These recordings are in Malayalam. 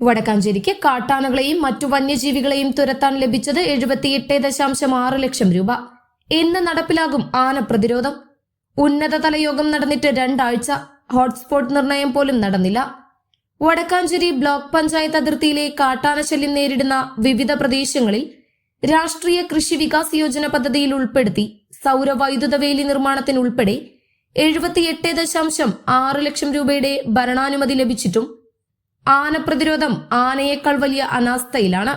വടക്കാഞ്ചേരിക്ക് കാട്ടാനകളെയും മറ്റു വന്യജീവികളെയും തുരത്താൻ ലഭിച്ചത് എഴുപത്തിയെട്ട് ദശാംശം ആറ് ലക്ഷം രൂപ. ഇന്ന് നടപ്പിലാകും ആന പ്രതിരോധം. ഉന്നതതല യോഗം നടന്നിട്ട് രണ്ടാഴ്ച. ഹോട്ട്സ്പോട്ട് നിർണയം പോലും നടന്നില്ല. വടക്കാഞ്ചേരി ബ്ലോക്ക് പഞ്ചായത്ത് അതിർത്തിയിലെ കാട്ടാനശല്യം നേരിടുന്ന വിവിധ പ്രദേശങ്ങളിൽ രാഷ്ട്രീയ കൃഷി വികാസ് യോജന പദ്ധതിയിൽ ഉൾപ്പെടുത്തി സൗരവൈദ്യുത വേലി നിർമ്മാണത്തിനുൾപ്പെടെ എഴുപത്തിയെട്ട് ദശാംശം ആറ് ലക്ഷം രൂപയുടെ ഭരണാനുമതി ലഭിച്ചിട്ടും ആന പ്രതിരോധം ആനയേക്കാൾ വലിയ അനാസ്ഥയിലാണ്.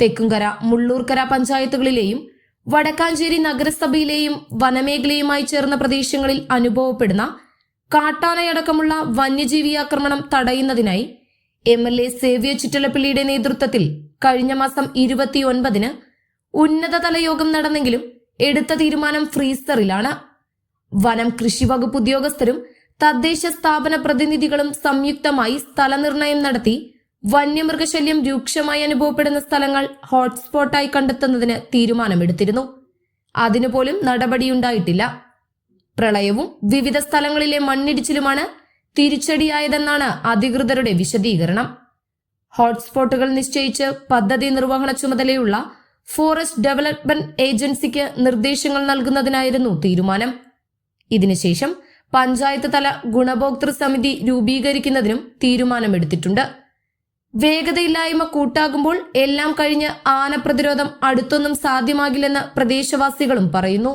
തെക്കുംകര മുള്ളൂർക്കര പഞ്ചായത്തുകളിലെയും വടക്കാഞ്ചേരി നഗരസഭയിലെയും വനമേഖലയുമായി ചേർന്ന പ്രദേശങ്ങളിൽ അനുഭവപ്പെടുന്ന കാട്ടാനയടക്കമുള്ള വന്യജീവി ആക്രമണം തടയുന്നതിനായി എം എൽ എ സേവ്യ ചിറ്റലപ്പള്ളിയുടെ നേതൃത്വത്തിൽ കഴിഞ്ഞ മാസം ഇരുപത്തിയൊൻപതിന് ഉന്നതതല യോഗം നടന്നെങ്കിലും എടുത്ത തീരുമാനം ഫ്രീസറിലാണ്. വനം കൃഷി വകുപ്പ് ഉദ്യോഗസ്ഥരും തദ്ദേശ സ്ഥാപന പ്രതിനിധികളും സംയുക്തമായി സ്ഥലനിർണയം നടത്തി വന്യമൃഗശല്യം രൂക്ഷമായി അനുഭവപ്പെടുന്ന സ്ഥലങ്ങൾ ഹോട്ട്സ്പോട്ടായി കണ്ടെത്തുന്നതിന് തീരുമാനമെടുത്തിരുന്നു. അതിനുപോലും നടപടിയുണ്ടായിട്ടില്ല. പ്രളയവും വിവിധ സ്ഥലങ്ങളിലെ മണ്ണിടിച്ചിലുമാണ് തിരിച്ചടിയായതെന്നാണ് അധികൃതരുടെ വിശദീകരണം. ഹോട്ട്സ്പോട്ടുകൾ നിശ്ചയിച്ച് പദ്ധതി നിർവഹണ ചുമതലയുള്ള ഫോറസ്റ്റ് ഡെവലപ്മെന്റ് ഏജൻസിക്ക് നിർദ്ദേശങ്ങൾ നൽകുന്നതിനായിരുന്നു തീരുമാനം. ഇതിനുശേഷം പഞ്ചായത്ത് തല ഗുണഭോക്തൃ സമിതി രൂപീകരിക്കുന്നതിനും തീരുമാനമെടുത്തിട്ടുണ്ട്. വേഗതയില്ലായ്മ കൂട്ടാകുമ്പോൾ എല്ലാം കഴിഞ്ഞ് ആന പ്രതിരോധം അടുത്തൊന്നും സാധ്യമാകില്ലെന്ന് പ്രദേശവാസികളും പറയുന്നു.